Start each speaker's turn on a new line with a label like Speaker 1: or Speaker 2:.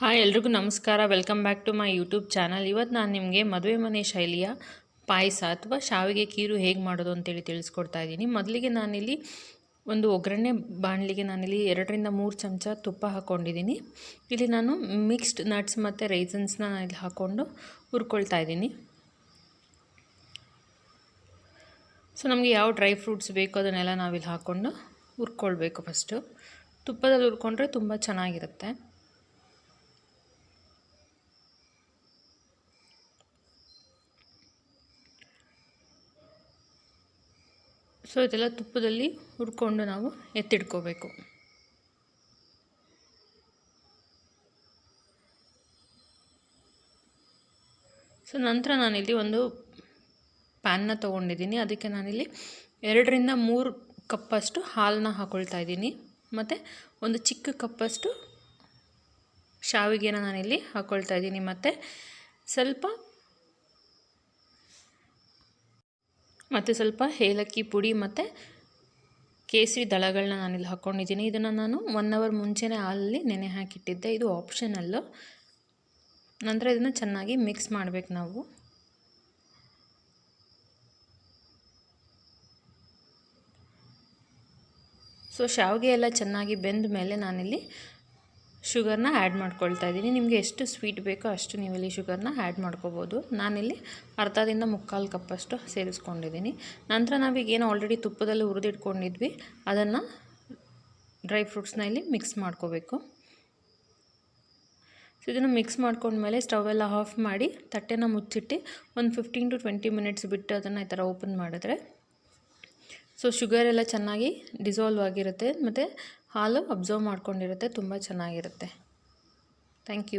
Speaker 1: Hi ಎಲ್ರಿಗೂ ನಮಸ್ಕಾರ. Welcome back to my YouTube channel ಇವತ್ತು ನಾನು ನಿಮಗೆ ಮದುವೆ ಮನೆ ಶೈಲಿಯ ಪಾಯಸ ಅಥವಾ ಶಾವಿಗೆ ಕೀರು ಹೇಗೆ ಮಾಡೋದು ಅಂತೇಳಿ ತಿಳಿಸ್ಕೊಡ್ತಾ ಇದ್ದೀನಿ. ಮೊದಲಿಗೆ ನಾನಿಲ್ಲಿ ಒಂದು ಒಗ್ಗರಣೆ ಬಾಣಲಿಗೆ ನಾನಿಲ್ಲಿ ಎರಡರಿಂದ ಮೂರು ಚಮಚ ತುಪ್ಪ ಹಾಕ್ಕೊಂಡಿದ್ದೀನಿ ಇಲ್ಲಿ ನಾನು ಮಿಕ್ಸ್ಡ್ ನಟ್ಸ್ ಮತ್ತು ರೈಸನ್ಸ್ನ ಇಲ್ಲಿ ಹಾಕ್ಕೊಂಡು ಹುರ್ಕೊಳ್ತಾ ಇದ್ದೀನಿ. ಸೊ ನಮಗೆ ಯಾವ ಡ್ರೈ ಫ್ರೂಟ್ಸ್ ಬೇಕೋ ಅದನ್ನೆಲ್ಲ ನಾವಿಲ್ಲಿ ಹಾಕ್ಕೊಂಡು ಹುರ್ಕೊಳ್ಬೇಕು ಫಸ್ಟು ತುಪ್ಪದಲ್ಲಿ ಹುರ್ಕೊಂಡ್ರೆ ತುಂಬ ಚೆನ್ನಾಗಿರುತ್ತೆ. ಸೊ ಇದೆಲ್ಲ ತುಪ್ಪದಲ್ಲಿ ಹುರ್ಕೊಂಡು ನಾವು ಎತ್ತಿಡ್ಕೋಬೇಕು ಸೊ ನಂತರ ನಾನಿಲ್ಲಿ ಒಂದು ಪ್ಯಾನ್ನ ತೊಗೊಂಡಿದ್ದೀನಿ. ಅದಕ್ಕೆ ನಾನಿಲ್ಲಿ ಎರಡರಿಂದ ಮೂರು ಕಪ್ಪಷ್ಟು ಹಾಲನ್ನ ಹಾಕೊಳ್ತಾ ಇದ್ದೀನಿ. ಮತ್ತು ಒಂದು ಚಿಕ್ಕ ಕಪ್ಪಷ್ಟು ಶಾವಿಗೆನ ನಾನಿಲ್ಲಿ ಹಾಕ್ಕೊಳ್ತಾ ಇದ್ದೀನಿ. ಮತ್ತು ಸ್ವಲ್ಪ ಮತ್ತು ಸ್ವಲ್ಪ ಏಲಕ್ಕಿ ಪುಡಿ ಮತ್ತು ಕೇಸರಿ ದಳಗಳನ್ನ ನಾನಿಲ್ಲಿ ಹಾಕ್ಕೊಂಡಿದ್ದೀನಿ ಇದನ್ನು ನಾನು ಒನ್ ಅವರ್ ಮುಂಚೆನೇ ಹಾಲಲ್ಲಿ ನೆನೆ ಹಾಕಿಟ್ಟಿದ್ದೆ. ಇದು ಆಪ್ಷನಲ್ಲು ನಂತರ ಇದನ್ನು ಚೆನ್ನಾಗಿ ಮಿಕ್ಸ್ ಮಾಡಬೇಕು ನಾವು. ಸೊ ಶಾವಿಗೆ ಎಲ್ಲ ಚೆನ್ನಾಗಿ ಬೆಂದ ಮೇಲೆ ನಾನಿಲ್ಲಿ ಶುಗರ್ನ ಆ್ಯಡ್ ಮಾಡ್ಕೊಳ್ತಾ ಇದ್ದೀನಿ. ನಿಮಗೆ ಎಷ್ಟು ಸ್ವೀಟ್ ಬೇಕೋ ಅಷ್ಟು ನೀವಿಲ್ಲಿ ಶುಗರ್ನ ಆ್ಯಡ್ ಮಾಡ್ಕೋಬೋದು. ನಾನಿಲ್ಲಿ ಅರ್ಧದಿಂದ ಮುಕ್ಕಾಲು ಕಪ್ಪಷ್ಟು ಸೇರಿಸ್ಕೊಂಡಿದ್ದೀನಿ. ನಂತರ ನಾವೀಗೇನು ಆಲ್ರೆಡಿ ತುಪ್ಪದಲ್ಲಿ ಹುರಿದಿಟ್ಕೊಂಡಿದ್ವಿ. ಅದನ್ನು ಡ್ರೈ ಫ್ರೂಟ್ಸ್ನ ಇಲ್ಲಿ ಮಿಕ್ಸ್ ಮಾಡ್ಕೋಬೇಕು. ಸೊ, ಇದನ್ನು ಮಿಕ್ಸ್ ಮಾಡ್ಕೊಂಡ್ಮೇಲೆ ಸ್ಟವ್ ಎಲ್ಲ ಆಫ್ ಮಾಡಿ ತಟ್ಟೆನ ಮುಚ್ಚಿಟ್ಟು ಒಂದು ಫಿಫ್ಟೀನ್ ಟು ಟ್ವೆಂಟಿ ಮಿನಿಟ್ಸ್ ಬಿಟ್ಟು ಅದನ್ನು ಈ ಥರ ಓಪನ್ ಮಾಡಿದ್ರೆ ಸೊ ಶುಗರ್ ಎಲ್ಲ ಚೆನ್ನಾಗಿ ಡಿಸಾಲ್ವ್ ಆಗಿರುತ್ತೆ. ಮತ್ತು ಹಾಲು ಅಬ್ಸರ್ವ್ ಮಾಡ್ಕೊಂಡಿರುತ್ತೆ ತುಂಬ ಚೆನ್ನಾಗಿರುತ್ತೆ. Thank you